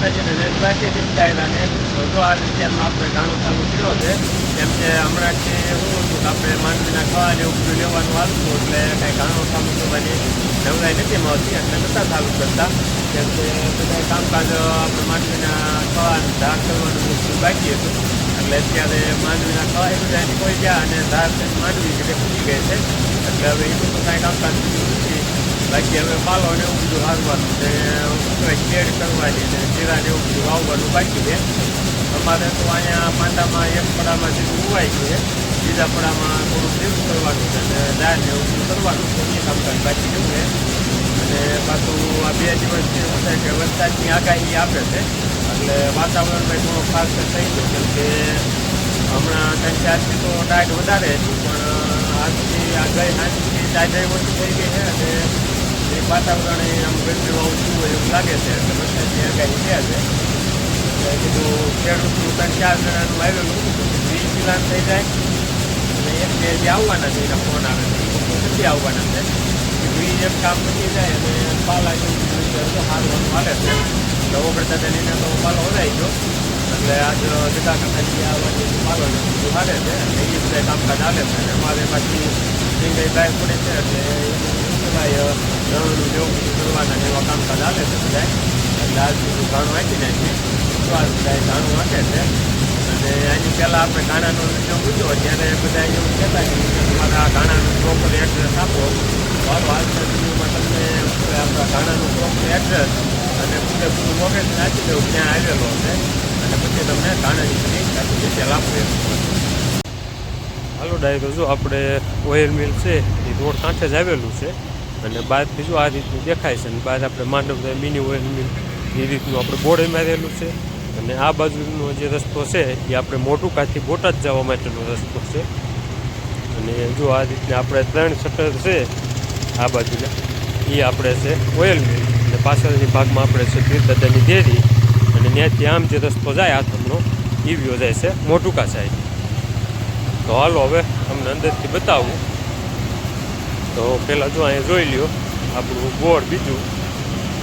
રાતે નિપટાયેલા ને તો આ રીતે આપણે ઘાણું ચાલુ કર્યો છે. કેમ કે હમણાં જે શું હતું કે આપણે માંડવીના ખાવા એવું લેવાનું આવતું એટલે કાંઈ ઘણું કામ કરવાની નવરાઈ નથી મળતી, એટલે નતા ચાલુ કરતા. કેમ કે કામકાજ આપણે માંડવીના ખાવા ધાર કરવાનું બાકી હતું. એટલે અત્યારે માંડવીના ખાવા બધા કોઈ ગયા અને ધાર માંડવી એટલે ખૂટી ગઈ છે. એટલે હવે એ બધું કાંઈ કામકાજ બાકી હવે પાલો ને એવું બધું હારવાનું ને કેડ કરવાની ને જીરા ને એવું બધું વાવવાનું બાકી છે. અમારે તો અહીંયા પાંડામાં એક પડામાં જેટલું ઉવાઈ ગયું છે, બીજા પડામાં થોડું ભેગું કરવાનું છે અને દાળ ને એવું બધું કરવાનું છે. એ કામકાજ બાકી જેવું છે. અને પાછું આ બે દિવસથી શું થાય કે વરસાદની આગાહી આપે છે, એટલે વાતાવરણમાં થોડો ખાસ થઈ ગયો. કેમ કે હમણાં ત્રણ ચારથી તો ડાયટ વધારે હતી પણ આજથી આગાહી આજથી ટાઈટ ઓછી થઈ ગઈ છે અને એ વાતાવરણ આમ ગરમીમાં ઓછું હોય એવું લાગે છે. એટલે વરસાદની આગાહી છે છે. એટલે કીધું ખેડૂતનું ત્રણ ચાર જણાનું આવેલું બી કિલાન થઈ જાય. અને એક બે જે આવવાના છે. એના ફોન આવે છે. એ આવવાના છે. વીજ એક કામ પતી જાય અને પાલા જેવું સારું હાલે છે. એટલે ઓગળતા તેની તો પાલો વધારી ગયો એટલે આજ જતા કરતા જે આવવાની પાલો હાલે છે. એટલે એ બધા કામકાજ હાલે છે. અને અમારે પાછી સિંગાઈ બાય પડે છે. એટલે કહેવાય રણનું જેવું બધું કરવાના એવા કામકાજ હાલે છે બધા. એટલે આજ બધું ઘાણું આપી નાખીએ આ બધા ઘાણું વાંચે છે. અને એની પહેલાં આપણે ઘાણાનો વીડિયો મૂક્યો ત્યારે બધા એવું કહેતા કે તમારા ઘાણાનું પ્રોપર એડ્રેસ આપો. મારો આજના વિડીયોમાં તમને આપણા ઘાણાનું પ્રોપર એડ્રેસ અને પૂરેપૂરું લોકેશન આપી દઉં ક્યાં આવેલો છે. અને પછી તમને ઘાણાની બધી ડિટેલ આપું હાલો, ડાયરો, જો આપણે ઓઇલ મિલ છે, એ રોડ કાંઠે જ આવેલું છે. અને બાદ બીજું આ રીતનું દેખાય છે અને બહાર આપણે માંડવ મિની ઓઇલ એ રીતનું આપણે બોર્ડ મારેલું છે અને આ બાજુનો જે રસ્તો છે એ આપણે મોટું કાંથી બોટાદ જવા માટેનો રસ્તો છે. અને જો આ રીતને આપણે ત્રણ શટર છે આ બાજુના, એ આપણે છે ઓઇલ મિલ અને પાછળની ભાગમાં આપણે છે પીરદાદાની ડેરી. અને ત્યાંથી આમ જે રસ્તો જાય આથમનો એ વ્યૂ જાય છે મોટુકા સાઈડ તો હાલો હવે તમને અંદરથી બતાવું તો પહેલાં જો અહીંયા જોઈ લ્યો, આપણું બોર્ડ બીજું.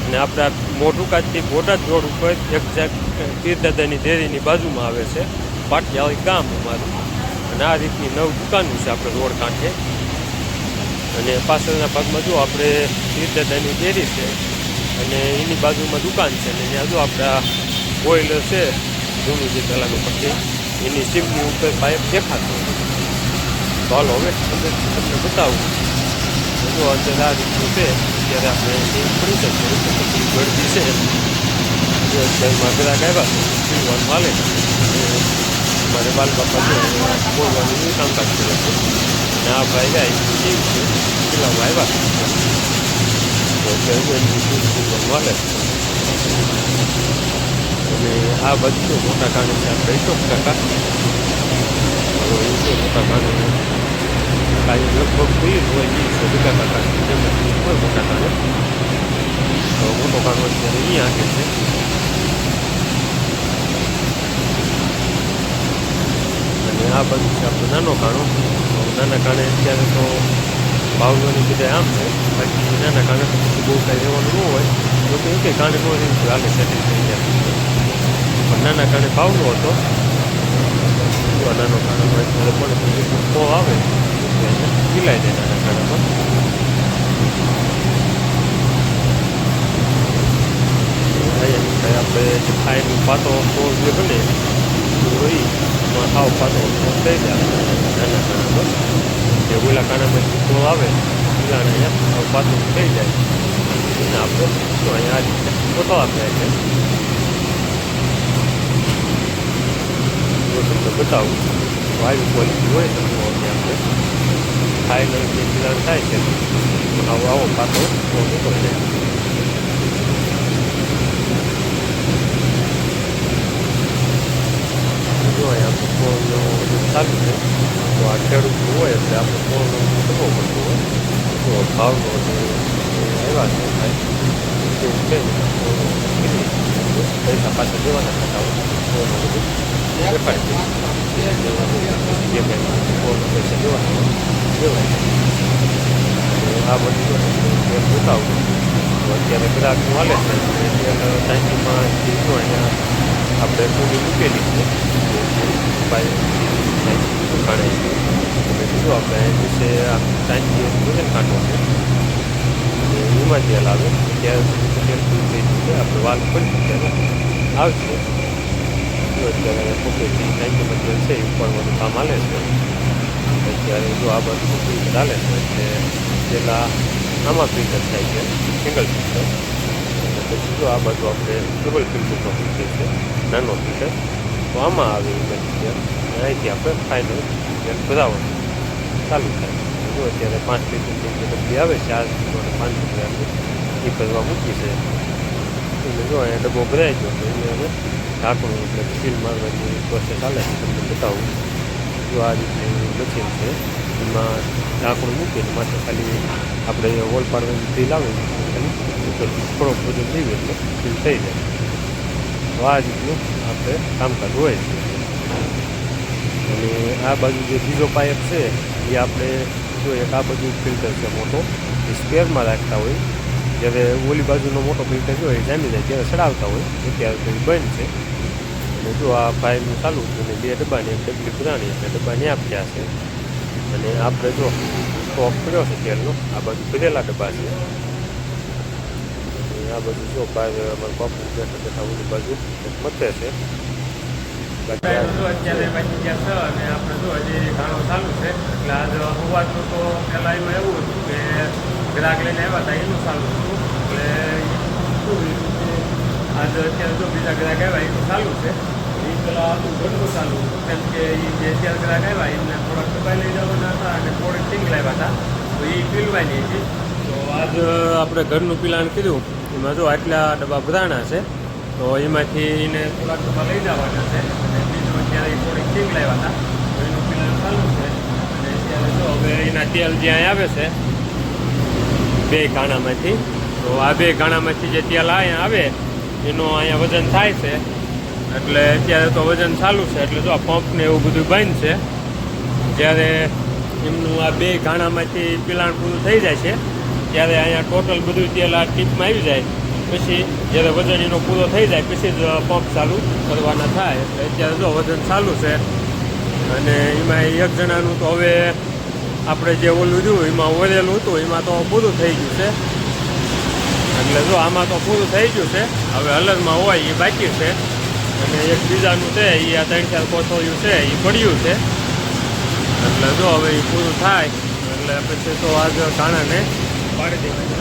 અને આપણા મોટું કાચથી બોટાદ રોડ ઉપર એક્ઝેક્ટ પીરદાદાની ડેરીની બાજુમાં આવે છે પાટિયાવાળી ગામ અમારું. અને આ રીતની નવ દુકાનો છે આપણે રોડ કાંઠે. અને પાછળના ભાગમાં જો આપણે પીરદાદાની ડેરી છે, અને એની બાજુમાં દુકાન છે, અને ત્યાં જો આપણા બોઈલર છે, જૂનું જે પહેલાંનું પછી એની સીમની ઉપર પાઇપ દેખાતો. ચાલો હવે તમને બતાવું. જો અંદર આ રીતનું છે ત્યારે આપણે પડી શકીએ તો પછી ગળદી છે જે અત્યારમાં ગ્રાહક આવ્યા છે પીવાનું અને મારે બાલ બાપા બોલવાનું કામકાજ કરે છે અને આ ભાઈ જાય કેવું છે પેલામાં આવ્યા તો અત્યારે હાલે અને આ બધું મોટા કારણે છે આપણે અશોક કાકા મોટા કારણે કાંઈ લગભગ કોઈ હોય એ છે ભેગા કાકા કોઈ મોટા કારણે તો મોટો કારણો અત્યારે અહીંયા આગળ છે અને આ બધું છે આપણું નાનો કાણો નાના કારણે અત્યારે તો ભાવવાની બધા આમ છે બાકી નાના કારણે તો પછી કાંઈ રહેવાનું ન હોય જો કે કે કારણે નો થઈ જાય પણ નાના કારણે ભાવ હતો નાનો કારણે હોય તો પણ બીજું તો આવે મિલાઈ જાય નાના કારણમાં આપણે જે ખાયનું પાતો સોળ જે બને રોઈ એમાં સાવ પાતો થઈ જાય નાના કારણમાં જે ઓલા કારણમાં સોળ આવે અહીંયા સાવ પાતું થઈ જાય એને આપણે તો અહીંયા આ રીતે ફોટો આપે છે તમને બતાવું તો ક્વોલિટી હોય તો આપણે ફાઇનલ જે મિલાન થાય છે આવો આવો પાતો મોટો જાય અહીંયા ફોનનો છે તો આ ખેડૂત હોય એટલે આપણે ફોનનો કરવો પડતો હોય તો ભાવનો આવ્યા છે ભાઈ એવું છે પૈસા પાછા દેવાના થતા હોય દેખાય છે જે કંઈ ફોનનો પૈસા દેવાના દેવાય આ બધું બતાવું તો અત્યારે ગ્રાહકનું હાલે છે ટાઈમમાં આપણે પૂરી મૂકેલી છે ઉપાય કાઢે બીજું આપણે વિશે સાંજે ભોજન કાઢવો છે. એમાં તેલ આવે ત્યારે તેલ પૂરું થઈ જશે આપણે વાલ પડી ત્યારે આવશે. અત્યારે પોકેટની સાંજેમાં તેલ છે, એ ઉપાડવાનું કામ હાલે છે. અત્યારે જો આ બધું ફિલ્ટર ચાલે છે, એટલે પેલા આમાં ફિલ્ટર થાય છે સિંગલ ફિલ્ટર પછી જો આ બધું આપણે ડબલ ફિલ્ટરનો ફિલ્ટર છે, નાનો ફિલ્ટર તો આમાં આવે પછી અહીંથી આપણે ફાઇનલ તેલ ભરાવવાનું ચાલુ થાય. જો અત્યારે પાંચ લીટરની જે ડબ્બી આવે, ચાર લીટર પાંચ લીટર આપણે એ ભરવા મૂકી છે. એટલે જો અહીંયા ડબ્બો ભરાઈ ગયો તો એને હવે ઢાંકણું એટલે સીલ મારવાની પ્રોસેસ ચાલે છે. તમને બતાવું. જો આ રીતની મશીન છે, એમાં ઢાંકણું મૂકીને માથે ખાલી આપણે વોલ પાડવાની સીલ આવે ખાલી ઉપરથી થોડોક બધું થઈ એટલે સીલ થઈ જાય. રીતનું આપણે કામકાજ હોય છે. અને આ બાજુ જે બીજો પાઇપ છે, એ આપણે જો એક આ બાજુ ફિલ્ટર છે મોટો, એ સ્પેરમાં રાખતા હોય. જ્યારે ઓલી બાજુનો મોટો ફિલ્ટર એ જામી જાય, ત્યારે ચડાવતા હોય. અત્યારે તો બંધ છે. અને જો આ પાઇપનું ચાલુ અને બે ડબ્બાની એક ડબલી પુરાણી એટલે ડબ્બાની આપ્યા છે. અને આપણે જો સ્ટોક કર્યો છે તેલનો, આ બાજુ ભરેલા ડબ્બા છે. આ બધું જો ભાઈ અમારા બાપુ બેઠા બેઠા ઓલી છે. અત્યારે બાકી ગયા છે અને આપણે જો હજી ઘાણો ચાલુ છે. એટલે આજ હોવાનું તો પહેલાં એમાં એવું હતું કે ગ્રાહક લઈને આવ્યા હતા, એનું ચાલુ હતું. એટલે હતું અત્યારે જો બીજા ગ્રાહક આવ્યા, એનું ચાલુ છે. એ પેલા હતું, ઘરનું ચાલુ કેમ કે એ જે અત્યારે ગ્રાહક આવ્યા, એમને થોડાક દબાઈ લઈ જવાના હતા અને થોડીક ટીંગ લાવ્યા હતા. તો એ પીલવાની હતી. આજ આપણે ઘરનું પિલાણ કીધું એમાં જો આટલા ડબ્બા ભરાણા છે, તો એમાંથી એને થોડાક ડબ્બા લઈ જવાના છે. અને બીજું અત્યારે થોડીક ટીંગ લાવ્યા હતા. તો એનું પિલાણ ચાલુ છે. અને અત્યારે જો હવે એના તેલ જ્યાં આવે છે, બે ગાણામાંથી તો આ બે ગાણામાંથી જે તેલ અહીંયા આવે, એનું અહીંયા વજન થાય છે. એટલે અત્યારે તો વજન ચાલુ છે. એટલે જો આ પંપને એવું બધું બંધ છે, જ્યારે એમનું આ બે ગાણામાંથી પિલાણ પૂરું થઈ જાય છે ત્યારે અહીંયા ટોટલ બધું તેલ આ ટીપમાં આવી જાય, પછી જ્યારે વજન એનો પૂરો થઈ જાય, પછી જ પંપ ચાલુ કરવાના થાય. એટલે અત્યારે જો વજન ચાલુ છે, અને એમાં એક જણાનું તો હવે આપણે જે ઓલું જોયું એમાં ઓરેલું હતું, એમાં તો પૂરું થઈ ગયું છે. એટલે જો આમાં તો પૂરું થઈ ગયું છે, હવે અલગમાં હોય, એ બાકી છે. અને એક બીજાનું છે, એ આ ત્રણ ચાર કોથળિયું છે, એ પડ્યું છે. એટલે જો હવે એ પૂરું થાય, એટલે પછી તો આજ કાણાને પાડી દેવાની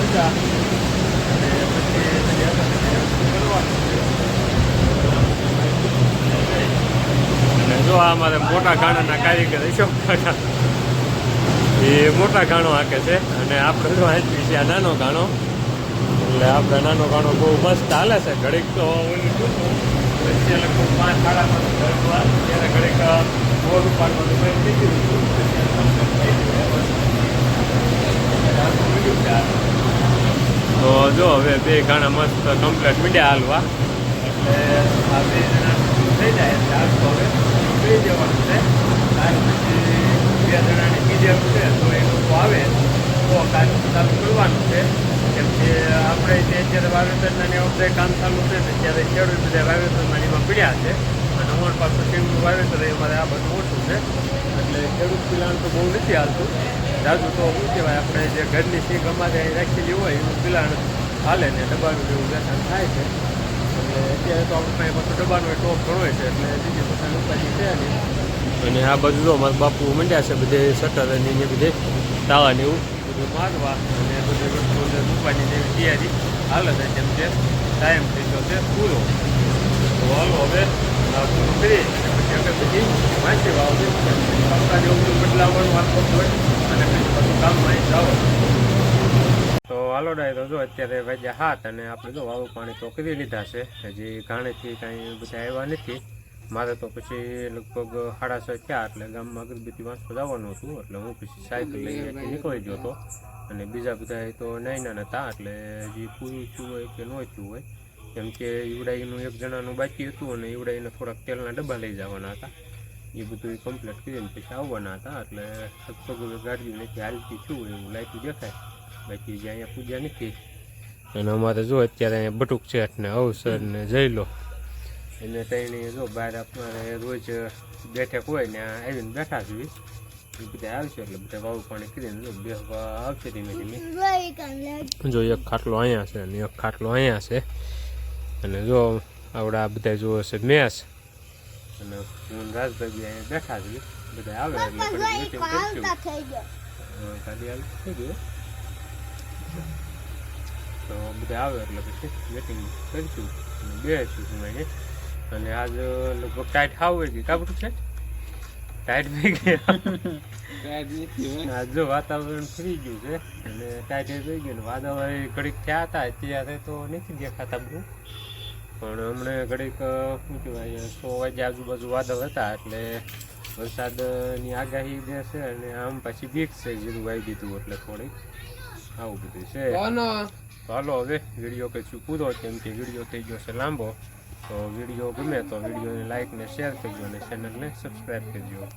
જો આ અમારે મોટા ગાણાના કારીગર અશોક કાકા એ મોટા ગાણો હાકે છે, અને આપણે જો છે આ નાનો ગાણો. એટલે આપણે નાનો ગાણો બહુ મસ્ત હાલે છે, ઘડીક તો પછી લગભગ પાંચ પાંચ ત્યારે ઘડીક બોર ઉપાડવાનું. અત્યારે complete થઈ ગયું છે. આખું મીડિયું છે આ. તો જો હવે બે ઘણા મસ્ત કમ્પ્લેટ મીડિયા હાલવા. એટલે આ બે થઈ જાય એટલે તો હવે થઈ જવાનું છે. ત્યાર પછી બે જણાની બીજે છે, તો એ લોકો આવે, તો કામ ચાલુ કરવાનું છે. કેમ કે આપણે જે અત્યારે વાવેતરના ને આપણે કામ ચાલુ છે, ને ત્યારે ખેડૂત બધા વાવેતરના એમાં પીડ્યા છે. અને અમારી પાસે સીમનું વાવેતર એ અમારે આ બધું ઓછું છે. એટલે ખેડૂત પિલાણ તો બહુ નથી હાલતું. જાજુ તો શું કહેવાય, આપણે જે ઘરની સીગ અમારે રાખેલી હોય, એનું પિલાણ હાલે ને ડબ્બાનું જેવું વ્યસન થાય છે. એટલે અત્યારે તો આપણે પાસે પાછો ડબ્બાનો ટોપ ઘણો છે એટલે બીજી પોતાની ઉપાધિ છે નહીં. અને આ બધું જો મારા બાપુ મંડ્યા છે બધે શટર અને એને બધે તાવા ને એવું. બધું મારવા અને બધી વસ્તુ મૂકવાની જેવી તૈયારી હાલે છે જેમ કે ટાઈમ થઈ ગયો છે પૂરો. તો હાલો હવે પૂરું કરી અને પછી અમે બધી વાંચી વાવજે આપણા જેવું બધું બદલાવવાનું આખો હોય અને પછી બધું કામમાં જવાનું તો તો જો અત્યારે વાગ્યા હાથ અને આપણે જો વાવું પાણી તો કરી લીધા છે. હજી ઘાણેથી કાંઈ બધા આવ્યા નથી. મારે તો પછી લગભગ સાડા છ થયા એટલે ગામમાં અગરબત્તી વાંચવા જવાનું હતું. એટલે હું પછી સાયકલ લઈને નીકળી ગયો હતો. અને બીજા બધા તો નાના હતા એટલે હજી પૂરું થયું હોય કે ન હોય. કેમ કે ઈવડાઈનું એક જણાનું બાકી હતું અને ઈવડાઈને થોડાક તેલના ડબ્બા લઈ જવાના હતા. એ બધું કમ્પ્લીટ કરીને પછી આવવાના હતા. એટલે લગભગ ગાડી નથી હાલતી છું એવું લાઈટું દેખાય. બાકી જે અહીંયા પૂજા નથી. અને અમારે જો અત્યારે અહીંયા બટુક શેઠ ને અવસર ને જઈ લો. એને તઈને જો બહાર આપણે રોજ બેઠક હોય ને આવીને બેઠા છીએ એ બધા આવશે એટલે બધા વાવ પાણી કરીને જો બેસવા આવશે ધીમે ધીમે. જો એક ખાટલો અહીંયા છે અને એક ખાટલો અહીંયા છે. અને જો આવડા બધા જુઓ છે મેસ અને હું રાજભાઈ અહીંયા બેઠા છીએ બધા આવે એટલે થઈ meeting આવી ગઈ તો બધા આવે એટલે પછી વેટિંગ કરીશું. અને બેસીશું સમય અને આજ લગભગ ટાઈટ ખાવ હોય કે કાબરું છે? ટાઈટ થઈ ગયા આજ જો વાતાવરણ ફરી ગયું છે. અને ટાઈટ થઈ ગયું. વાદળ ઘડીક થયા હતા. ત્યારે તો નથી દેખાતા બધું. પણ હમણાં ઘડીક શું કહેવાય સો વાગે આજુબાજુ વાદળ હતા. એટલે વરસાદની આગાહી જે છે અને આમ પછી બીક છે જેવું વાવી દીધું એટલે થોડીક. આવું બધું છે. તો હાલો હવે વીડિયો કશું પૂરો કેમ કે વીડિયો થઈ ગયો છે લાંબો. તો વીડિયો ગમે તો વિડીયોને લાઈક ને શેર કરજો અને ચેનલને સબસ્ક્રાઈબ કરજો.